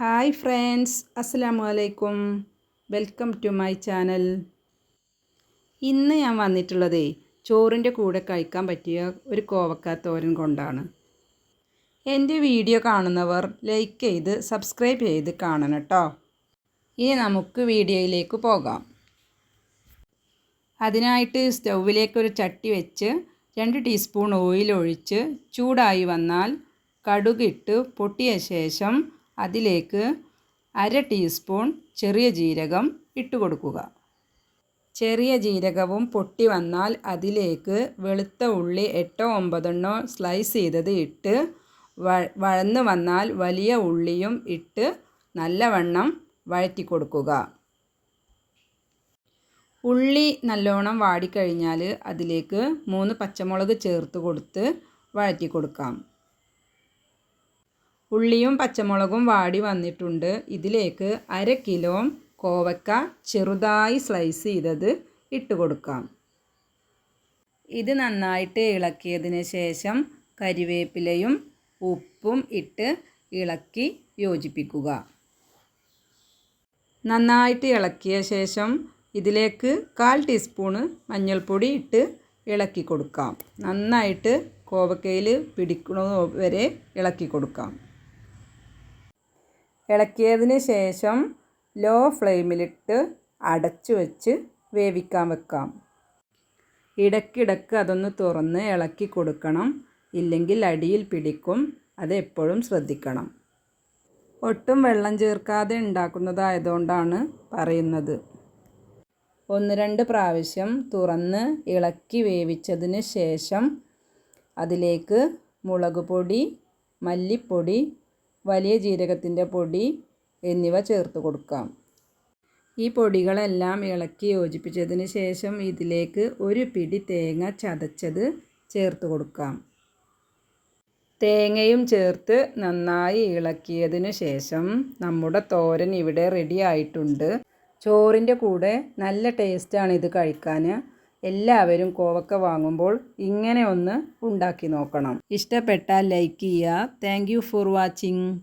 Hi friends അസ്സലാമു അലൈക്കും welcome to my channel. ഇന്ന് ഞാൻ വന്നിട്ടുള്ളതേ ചോറിന്റെ കൂടെ കഴിക്കാൻ പറ്റിയ ഒരു കോവക്ക തോരൻ കൊണ്ടാണ്. എന്റെ വീഡിയോ കാണുന്നവർ ലൈക്ക് ചെയ്ത് സബ്സ്ക്രൈബ് ചെയ്ത് കാണണം കേട്ടോ. ഇനി നമുക്ക് വീഡിയോയിലേക്ക് പോകാം. അതിനായിട്ട് സ്റ്റൗവിലേക്ക് ഒരു ചട്ടി വെച്ച് രണ്ട് ടീസ്പൂൺ ഓയിൽ ഒഴിച്ച് ചൂടായി വന്നാൽ കടുകിട്ട് പൊട്ടിയ ശേഷം അതിലേക്ക് അര ടീസ്പൂൺ ചെറിയ ജീരകം ഇട്ട് കൊടുക്കുക. ചെറിയ ജീരകവും പൊട്ടി വന്നാൽ അതിലേക്ക് വെളുത്ത ഉള്ളി എട്ടോ ഒമ്പതെണ്ണോ സ്ലൈസ് ചെയ്തത് ഇട്ട് വഴന്ന് വന്നാൽ വലിയ ഉള്ളിയും ഇട്ട് നല്ലവണ്ണം വഴറ്റി കൊടുക്കുക. ഉള്ളി നല്ലോണം വാടിക്കഴിഞ്ഞാൽ അതിലേക്ക് മൂന്ന് പച്ചമുളക് ചേർത്ത് കൊടുത്ത് വഴറ്റി കൊടുക്കാം. ഉള്ളിയും പച്ചമുളകും വാടി വന്നിട്ടുണ്ട്. ഇതിലേക്ക് അര കിലോ കോവക്ക ചെറുതായി സ്ലൈസ് ചെയ്തത് ഇട്ട് കൊടുക്കാം. ഇത് നന്നായിട്ട് ഇളക്കിയതിന് ശേഷം കരിവേപ്പിലയും ഉപ്പും ഇട്ട് ഇളക്കി യോജിപ്പിക്കുക. നന്നായിട്ട് ഇളക്കിയ ശേഷം ഇതിലേക്ക് കാൽ ടീസ്പൂണ് മഞ്ഞൾപ്പൊടി ഇട്ട് ഇളക്കി കൊടുക്കാം. നന്നായിട്ട് കോവക്കയിൽ പിടിക്കുന്നത് വരെ ഇളക്കി കൊടുക്കാം. ഇളക്കിയതിന് ശേഷം ലോ ഫ്ലെയിമിലിട്ട് അടച്ചു വെച്ച് വേവിക്കാൻ വെക്കാം. ഇടയ്ക്കിടയ്ക്ക് അതൊന്ന് തുറന്ന് ഇളക്കി കൊടുക്കണം. ഇല്ലെങ്കിൽ അടിയിൽ പിടിക്കും. അത് എപ്പോഴും ശ്രദ്ധിക്കണം. ഒട്ടും വെള്ളം ചേർക്കാതെ ഉണ്ടാക്കുന്നതായതുകൊണ്ടാണ് പറയുന്നത്. ഒന്ന് രണ്ട് പ്രാവശ്യം തുറന്ന് ഇളക്കി വേവിച്ചതിന് ശേഷം അതിലേക്ക് മുളക് പൊടി മല്ലിപ്പൊടി വലിയ ജീരകത്തിന്റെ പൊടി എന്നിവ ചേർത്ത് കൊടുക്കാം. ഈ പൊടികളെല്ലാം ഇളക്കി യോജിപ്പിച്ചതിന് ശേഷം ഇതിലേക്ക് ഒരു പിടി തേങ്ങ ചതച്ചത് ചേർത്ത് കൊടുക്കാം. തേങ്ങയും ചേർത്ത് നന്നായി ഇളക്കിയതിന് ശേഷം നമ്മുടെ തോരൻ ഇവിടെ റെഡി ആയിട്ടുണ്ട്. ചോറിന്റെ കൂടെ നല്ല ടേസ്റ്റാണ് ഇത് കഴിക്കാൻ. എല്ലാവരും കോവക്ക വാങ്ങുമ്പോൾ ഇങ്ങനെ ഒന്ന് ഉണ്ടാക്കി നോക്കണം. ഇഷ്ടപ്പെട്ടാൽ ലൈക്ക് ചെയ്യുക. Thank for watching